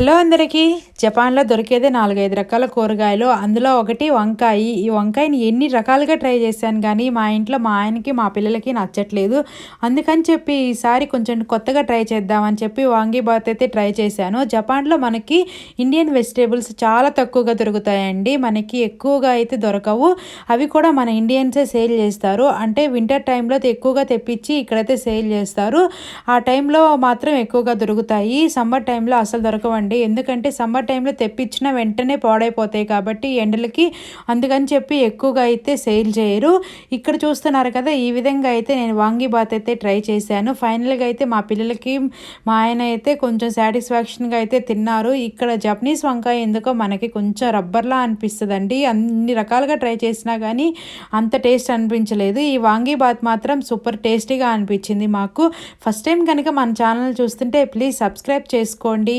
Hello అందరికీ. జపాన్లో దొరికేదే నాలుగైదు రకాల కూరగాయలు. అందులో ఒకటి వంకాయ. ఈ వంకాయని ఎన్ని రకాలుగా ట్రై చేశాను కానీ మా ఇంట్లో మా ఆయనకి మా పిల్లలకి నచ్చట్లేదు. అందుకని చెప్పి ఈసారి కొంచెం కొత్తగా ట్రై చేద్దామని చెప్పి వాంగీబాత్ అయితే ట్రై చేశాను. జపాన్లో మనకి ఇండియన్ వెజిటేబుల్స్ చాలా తక్కువగా దొరుకుతాయండి. మనకి ఎక్కువగా అయితే దొరకవు. అవి కూడా మన ఇండియన్సే సేల్ చేస్తారు. అంటే వింటర్ టైంలో ఎక్కువగా తెప్పించి ఇక్కడైతే సేల్ చేస్తారు. ఆ టైంలో మాత్రం ఎక్కువగా దొరుకుతాయి. సమ్మర్ టైంలో అసలు దొరకవండి. ఎందుకంటే సమ్మర్ టైంలో తెప్పించిన వెంటనే పాడైపోతాయి కాబట్టి ఎండలకి. అందుకని చెప్పి ఎక్కువగా అయితే సేల్ చేయరు. ఇక్కడ చూస్తున్నారు కదా ఈ విధంగా అయితే నేను వాంగీబాత్ అయితే ట్రై చేశాను. ఫైనల్గా అయితే మా పిల్లలకి మా ఆయన అయితే కొంచెం సాటిస్ఫాక్షన్గా అయితే తిన్నారు. ఇక్కడ జపనీస్ వంకాయ ఎందుకో మనకి కొంచెం రబ్బర్లా అనిపిస్తుందండి. అన్ని రకాలుగా ట్రై చేసినా కానీ అంత టేస్ట్ అనిపించలేదు. ఈ వాంగీబాత్ మాత్రం సూపర్ టేస్టీగా అనిపించింది మాకు. ఫస్ట్ టైం కనుక మన ఛానల్ చూస్తుంటే ప్లీజ్ సబ్స్క్రైబ్ చేసుకోండి.